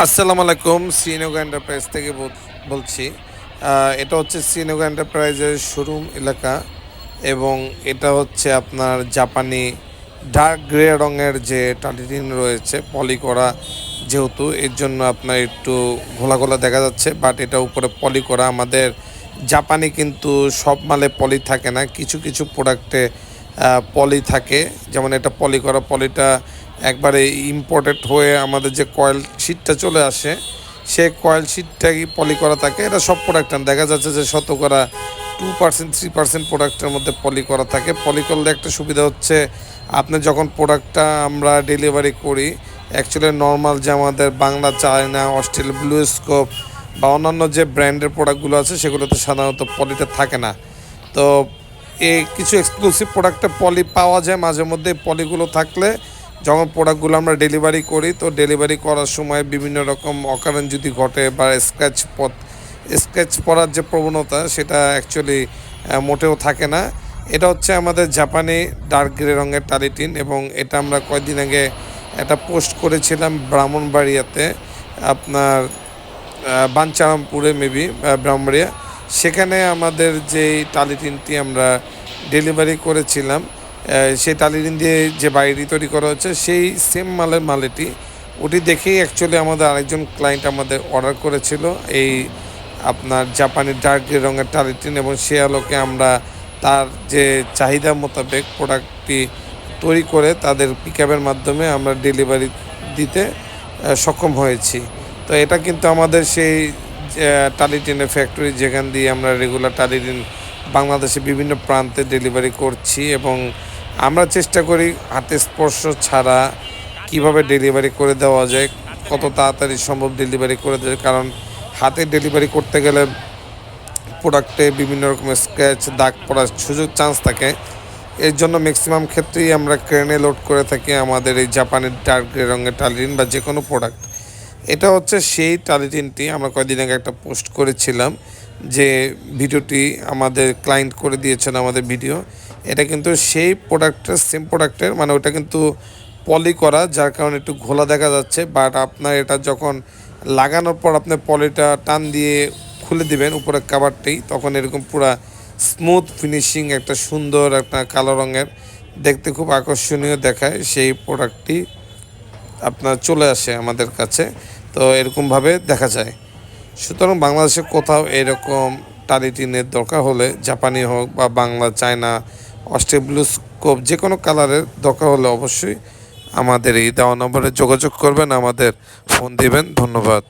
আসসালামু আলাইকুম শ্রীনগর এন্টারপ্রাইজ থেকে বল- বলছি। এটা হচ্ছে শ্রীনগর এন্টারপ্রাইজের শোরুম এলাকা এবং এটা হচ্ছে আপনার জাপানি ডার্ক গ্রে রঙের যে টালিটিন রয়েছে, পলি করা যেহেতু, এর জন্য আপনার একটু ঘোলা ঘোলা দেখা যাচ্ছে বাট এটা উপরে পলি করা। আমাদের জাপানি কিন্তু সব মালে পলি থাকে না, কিছু কিছু প্রোডাক্টে পলি থাকে। যেমন এটা পলি করা পলিটা একবারে ইম্পোর্টেড হয়ে আমাদের যে কয়েল শিটটা চলে আসে, সেই কয়েল শিটটাই পলি করা থাকে। এটা সব প্রোডাক্ট দেখা যাচ্ছে যে শতকরা টু পার্সেন্ট থ্রি পার্সেন্ট প্রোডাক্টের মধ্যে পলি করা থাকে। পলি করলে একটা সুবিধা হচ্ছে, আপনি যখন প্রোডাক্টটা আমরা ডেলিভারি করি অ্যাকচুয়ালি নর্মাল যে আমাদের Bangla, China, Australia blue scope বা অন্যান্য যে ব্র্যান্ডের প্রোডাক্টগুলো আছে, সেগুলোতে সাধারণত পলিটা থাকে না। তো এই কিছু এক্সক্লুসিভ প্রোডাক্টে পলি পাওয়া যায়। মাঝে মধ্যে পলিগুলো থাকলে যখন প্রোডাক্টগুলো আমরা ডেলিভারি করি, তো ডেলিভারি করার সময় বিভিন্ন রকম অকারণ যদি ঘটে বা স্ক্র্যাচ পথ স্কেচ পড়ার যে প্রবণতা, সেটা অ্যাকচুয়ালি মোটেও থাকে না। এটা হচ্ছে আমাদের জাপানি ডার্ক গ্রে রঙের টালিটিন এবং এটা আমরা কয়েকদিন আগে একটা পোস্ট করেছিলাম ব্রাহ্মণবাড়িয়াতে, আপনার বাঞ্চারামপুরে মেবি ব্রাহ্মণবাড়িয়া। সেখানে আমাদের যেই টালিটিনটি আমরা ডেলিভারি করেছিলাম সেই টালিটিন দিয়ে যে বাড়িটি তৈরি করা হচ্ছে, সেই সেম মালের মালেটি, ওটি দেখেই অ্যাকচুয়ালি আমাদের আরেকজন ক্লায়েন্ট আমাদের অর্ডার করেছিল এই আপনার জাপানি ডার্ক রঙের টালিটিন এবং সে আলোকে আমরা তার যে চাহিদা মোতাবেক প্রোডাক্টটি তৈরি করে তাদের পিক মাধ্যমে আমরা ডেলিভারি দিতে সক্ষম হয়েছি। তো এটা কিন্তু আমাদের সেই টালিটিনের ফ্যাক্টরি যেখান দিয়ে আমরা রেগুলার টালিটিন বাংলাদেশে বিভিন্ন প্রান্তে ডেলিভারি করছি এবং আমরা চেষ্টা করি হাতে স্পর্শ ছাড়া কীভাবে ডেলিভারি করে দেওয়া যায়, কত তাড়াতাড়ি সম্ভব ডেলিভারি করে দেয় কারণ হাতে ডেলিভারি করতে গেলে প্রোডাক্টে বিভিন্ন রকমের স্ক্র্যাচ দাগ পড়ার সুযোগ চান্স থাকে। এর জন্য ম্যাক্সিমাম ক্ষেত্রেই আমরা ক্রেনে লোড করে থাকি আমাদের এই জাপানের ডার্ক গ্রে রঙের টালিটিন বা যে কোনো প্রোডাক্ট এটা হচ্ছে সেই টালিটিনটি আমরা কয়েকদিন আগে একটা পোস্ট করেছিলাম। যে ভিডিওটি আমাদের ক্লায়েন্ট করে দিয়েছেন, আমাদের ভিডিও, এটা কিন্তু সেই প্রোডাক্টের সেম প্রোডাক্টের মানে ওটা কিন্তু পলি করা, যার কারণে একটু ঘোলা দেখা যাচ্ছে বাট আপনার এটা যখন লাগানোর পর আপনি পলিটা টান দিয়ে খুলে দিবেন, উপরের কাভারটি তখন এরকম পুরা স্মুথ ফিনিশিং একটা সুন্দর একটা কালো রঙের, দেখতে খুব আকর্ষণীয় দেখায়, সেই প্রোডাক্টটি আপনার চলে আসে আমাদের কাছে, তো এরকমভাবে দেখা যায়। সুতরাং বাংলাদেশে কোথাও এরকম টালিটিনের দরকার হলে জাপানি হোক বা বাংলা, চায়না অস্ট্রেবলুস্কোপ যে কোনো কালারের দরকার হলে অবশ্যই আমাদের এই দেওয়া নম্বরে যোগাযোগ করবেন, আমাদের ফোন দিবেন। ধন্যবাদ।